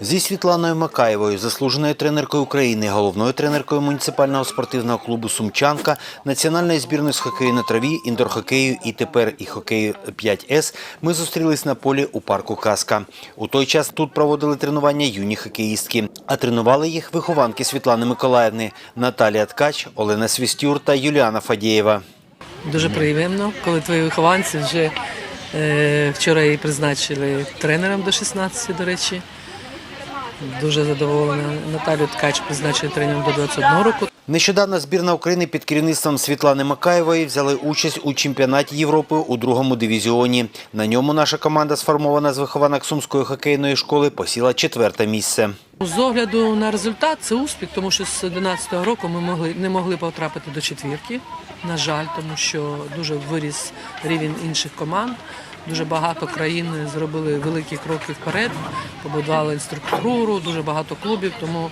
Зі Світланою Макаєвою, заслуженою тренеркою України, головною тренеркою муніципального спортивного клубу Сумчанка, національної збірної з хокею на траві, індор-хокею і тепер і хокею 5С, ми зустрілись на полі у парку Каска. У той час тут проводили тренування юні хокеїстки, а тренували їх вихованки Світлани Миколаївни Наталія Ткач, Олена Свістюр та Юліана Фадєєва. Дуже приємно, коли твої вихованці вже е, вчора її призначили тренером до 16, до речі. Дуже задоволена. Наталю Ткач призначили тренером до 21 року. Нещодавно збірна України під керівництвом Світлани Макаєвої взяли участь у чемпіонаті Європи у другому дивізіоні. На ньому наша команда, сформована з вихованок Сумської хокейної школи, посіла четверте місце. З огляду на результат це успіх, тому що з 11 року ми могли, не могли потрапити до четвірки. На жаль, тому що дуже виріс рівень інших команд. Дуже багато країн зробили великі кроки вперед, побудували інструктуру, дуже багато клубів, тому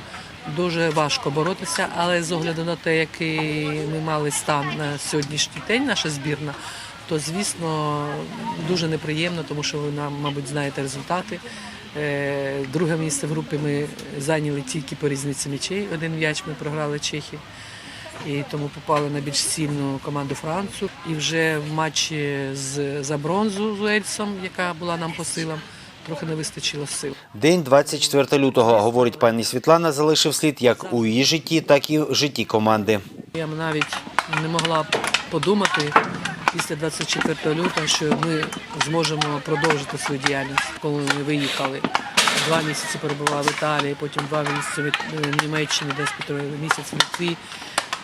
дуже важко боротися. Але з огляду на те, який ми мали стан на сьогоднішній день, наша збірна, то звісно дуже неприємно, тому що ви нам, мабуть, знаєте результати. Е, Друге місце в групі ми зайняли тільки по різниці м'ячей. Один м'яч ми програли Чехії. І тому попали на більш сильну команду Францію. І вже в матчі з, за бронзу з Уельсом, яка була нам по силам, трохи не вистачило сил. День 24 лютого, говорить пані Світлана, залишив слід як у її житті, так і в житті команди. Я навіть не могла подумати після 24 лютого, що ми зможемо продовжити свою діяльність, коли ми виїхали. Два місяці перебували в Італії, потім два місяці в Німеччині, десь півтори місяць в Литві.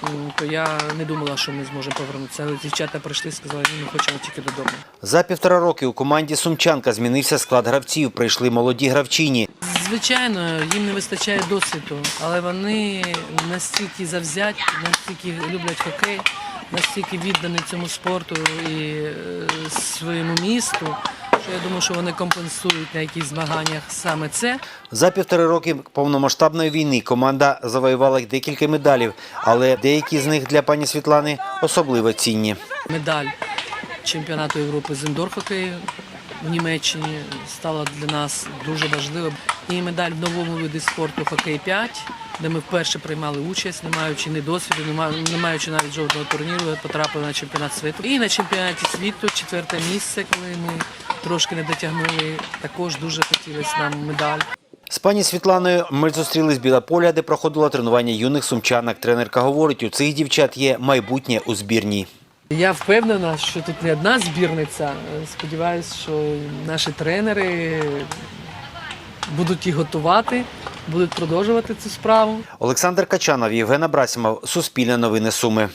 М, То я не думала, що ми зможемо повернутися. Але дівчата прийшли сказали, ні, ми хочемо тільки додому. За півтора роки у команді Сумчанка змінився склад гравців. Прийшли молоді гравчині. Звичайно, їм не вистачає досвіду, але вони настільки завзяті, настільки люблять хокей, настільки віддані цьому спорту і е, своєму місту, що я думаю, що вони компенсують на якихось змаганнях саме це. За півтори роки повномасштабної війни команда завоювала декілька медалів, але деякі з них для пані Світлани особливо цінні. Медаль чемпіонату Європи з індор-хокею в Німеччині стала для нас дуже важливою. І медаль в новому виді спорту хокей 5, де ми вперше приймали участь, не маючи ні досвіду, не маючи навіть жодного турніру, потрапили на чемпіонат світу. І на чемпіонаті світу четверте місце, коли ми трошки не дотягнули. Також дуже хотілося нам медаль. З пані Світланою ми зустрілись біля поля, де проходило тренування юних сумчанок. Тренерка говорить, у цих дівчат є майбутнє у збірній. Я впевнена, що тут не одна збірниця. Сподіваюсь, що наші тренери будуть їх готувати, будуть продовжувати цю справу. Олександр Качанов, Євген Абрасімов, Суспільне новини Суми.